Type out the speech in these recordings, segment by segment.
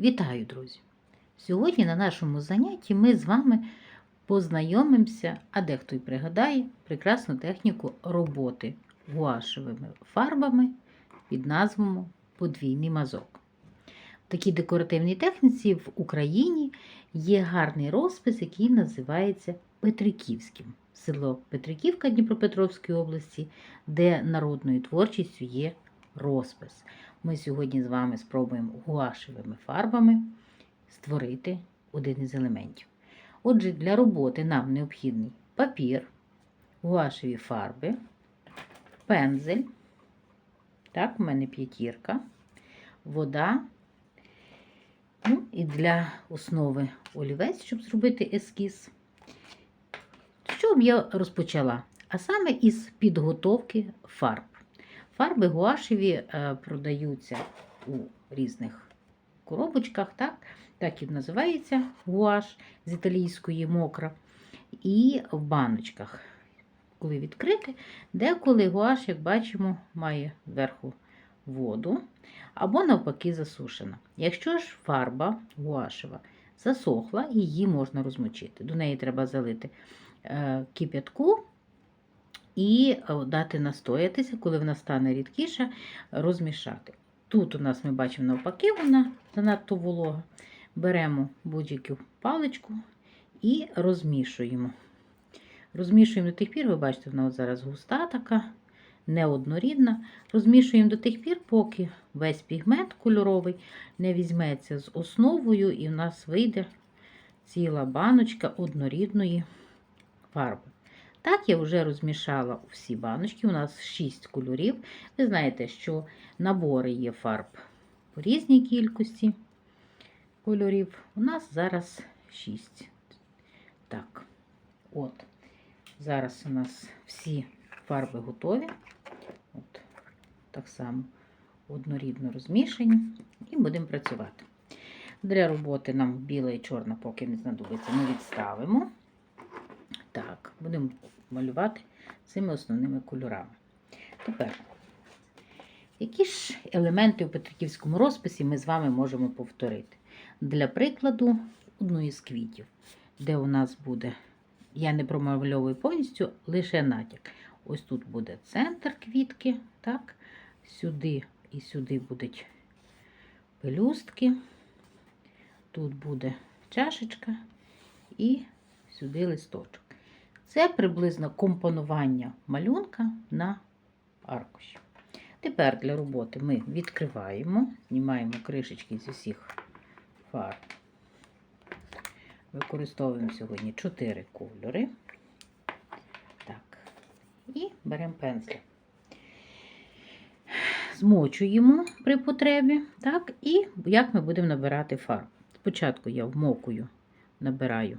Вітаю, друзі! Сьогодні на нашому занятті ми з вами познайомимося, а дехто й пригадає прекрасну техніку роботи гуашевими фарбами під назвою подвійний мазок. В такій декоративній техніці в Україні є гарний розпис, який називається Петриківським. Село Петриківка Дніпропетровської області, де народною творчістю є розпис. Ми сьогодні з вами спробуємо гуашевими фарбами створити один із елементів. Отже, для роботи нам необхідний папір, гуашеві фарби, пензель. Так, у мене п'ятірка, вода. Ну, і для основи олівець, щоб зробити ескіз. Що б я розпочала? А саме із підготовки фарб. Фарби гуашеві е, продаються у різних коробочках, так так і називається гуаш з італійської мокра. І в баночках, коли відкрити, деколи гуаш, як бачимо, має зверху воду або навпаки засушена. Якщо ж фарба гуашева засохла, її можна розмочити. До неї треба залити е, кип'ятку і е, дати настоятися, коли вона стане рідкіша, розмішати. Тут у нас ми бачимо навпаки, вона занадто волога. Беремо будь-яку паличку і розмішуємо. Розмішуємо до тих пір, ви бачите, вона зараз густа така, неоднорідна. Розмішуємо до тих пір, поки весь пігмент кольоровий не візьметься з основою, і в нас вийде ціла баночка однорідної фарби. Так, я вже розмішала всі баночки, у нас 6 кольорів. Ви знаєте, що набори є фарб по різній кількості кольорів. У нас зараз 6. Так, от. Зараз у нас всі фарби готові. От, Так само однорідно розмішані. І будемо працювати. Для роботи нам біла і чорна, поки не знадобиться, ми відставимо. Так, будемо малювати цими основними кольорами. Тепер, які ж елементи у Петриківському розписі ми з вами можемо повторити? Для прикладу, одну із квітів, де у нас буде, я не промальовую повністю, лише натяк. Ось тут буде центр квітки, так, сюди і сюди будуть пелюстки, тут буде чашечка і сюди листочок. Це приблизно компонування малюнка на аркуші. Тепер для роботи ми відкриваємо, знімаємо кришечки з усіх фарб. Використовуємо сьогодні 4 кольори. Так. І беремо пензля. Змочуємо при потребі. Так, І як ми будемо набирати фарб. Спочатку я вмокую, набираю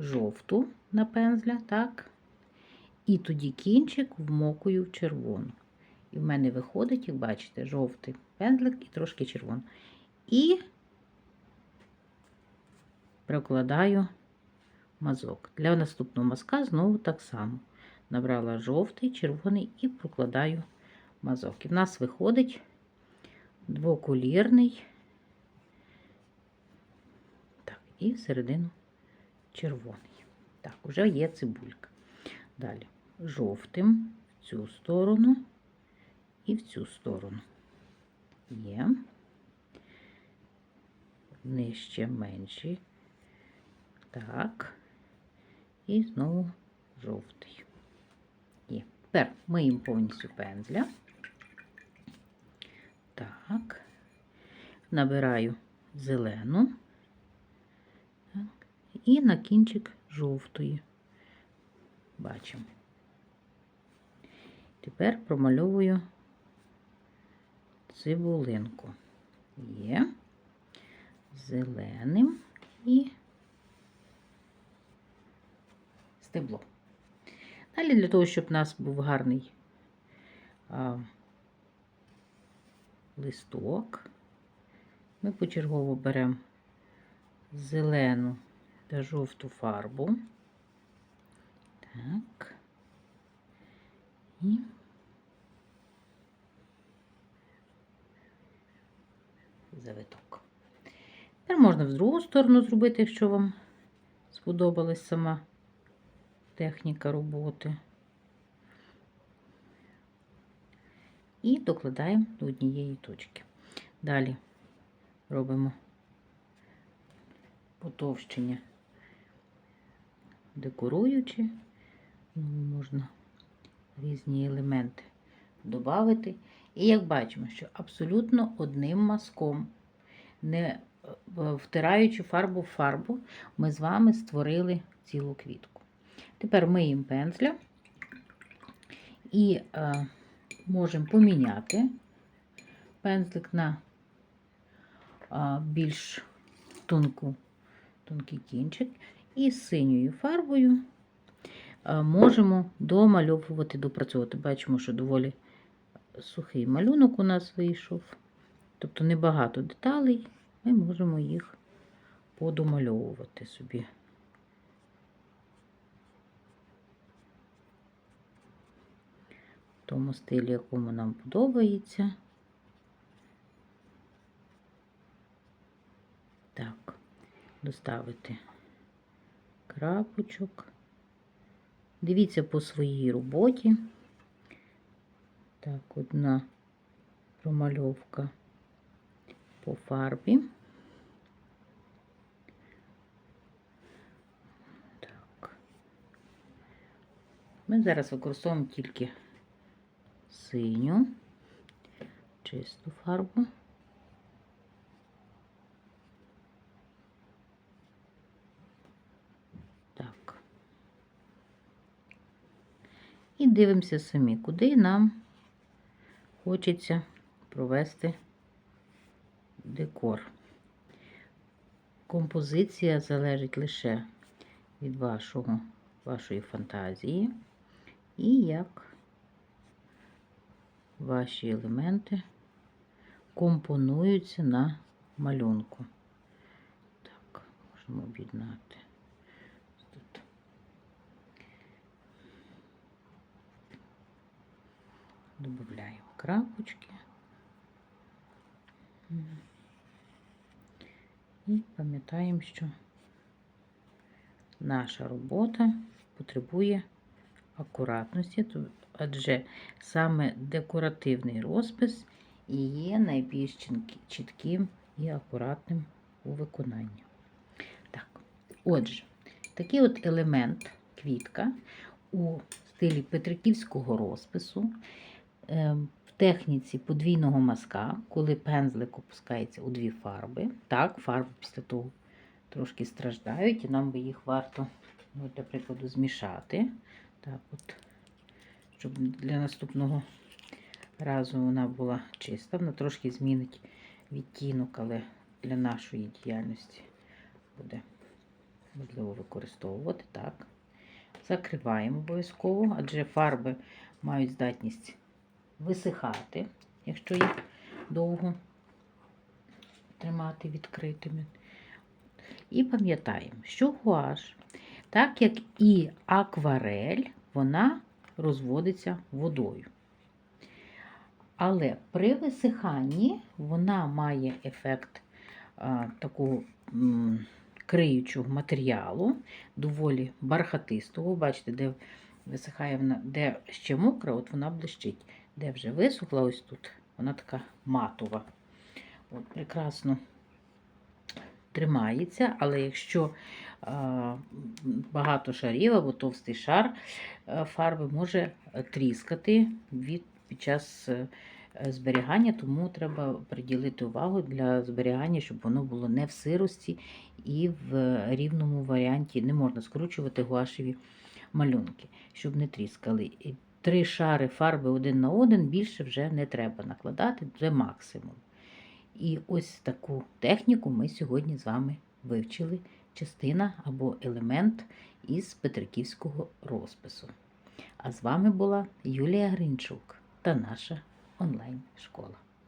жовту на пензля, так? І тоді кінчик вмокую в червону. І в мене виходить, як бачите, жовтий пензлик і трошки червоний. І прокладаю мазок. Для наступного мазка знову так само. Набрала жовтий, червоний і прокладаю мазок. І в нас виходить двоколірний, так, і всередину червоний. Так, вже є цибулька. Далі жовтим в цю сторону і в цю сторону. Є. Нижче менший. Так. І знову жовтий. Є. Тепер миємо повністю пензля. Так. Набираю зелену. І на кінчик жовтої. Бачимо. Тепер промальовую цибулинку. Є зеленим і стебло. Далі для того, щоб у нас був гарний а, листок, ми почергово беремо зелену та жовту фарбу. Так. І завиток. Тепер можна в другу сторону зробити, якщо вам сподобалась сама техніка роботи. І докладаємо до однієї точки. Далі робимо потовщення, декоруючи, Ну, можна різні елементи додати. І як бачимо, що абсолютно одним мазком, не е, втираючи фарбу в фарбу, ми з вами створили цілу квітку. Тепер миємо пензля і е, можемо поміняти пензлик на е, більш тонку, тонкий кінчик. І синьою фарбою е, можемо домальовувати, допрацьовувати. Бачимо, що доволі сухий малюнок у нас вийшов. Тобто небагато деталей, ми можемо їх подомальовувати собі. В тому стилі, якому нам подобається. Так, доставити крапочок. Дивіться по своїй роботі. Так, одна промальовка по фарбі. Так. Ми зараз використовуємо тільки синю, чисту фарбу. Так. І дивимося самі, куди нам хочеться провести декор. Композиція залежить лише від вашого, вашої фантазії і як ваші елементи компонуються на малюнку. Так, можемо об'єднати. Тут Добавляємо крапочки. І пам'ятаємо, що наша робота потребує акуратності, адже саме декоративний розпис і є найбільш чітким і акуратним у виконанні. Так, отже, такий от елемент квітка у стилі петриківського розпису. Ем, в техніці подвійного мазка, коли пензлик опускається у дві фарби. Так, фарби після того трошки страждають, і нам би їх варто, ну, для прикладу, змішати. Так, от, щоб для наступного разу вона була чиста. Вона трошки змінить відтінок, але для нашої діяльності буде можливо використовувати. Так. Закриваємо обов'язково, адже фарби мають здатність висихати, якщо їх довго тримати відкритими. І пам'ятаємо, що гуаш, так як і акварель, вона розводиться водою. Але при висиханні вона має ефект а, такого м, криючого матеріалу, доволі бархатистого. Бачите, де висихає вона, де ще мокра, от вона блищить. Де вже висохла, ось тут, вона така матова. От, Прекрасно тримається, але якщо а, багато шарів або товстий шар а, фарби може тріскати від, під час е, зберігання, тому треба приділити увагу для зберігання, щоб воно було не в сирості і в рівному варіанті. Не можна скручувати гуашеві малюнки, щоб не тріскали. Три шари фарби один на один більше вже не треба накладати, це максимум. І ось таку техніку ми сьогодні з вами вивчили. Частина або елемент із Петриківського розпису. А з вами була Юлія Гринчук та наша онлайн-школа.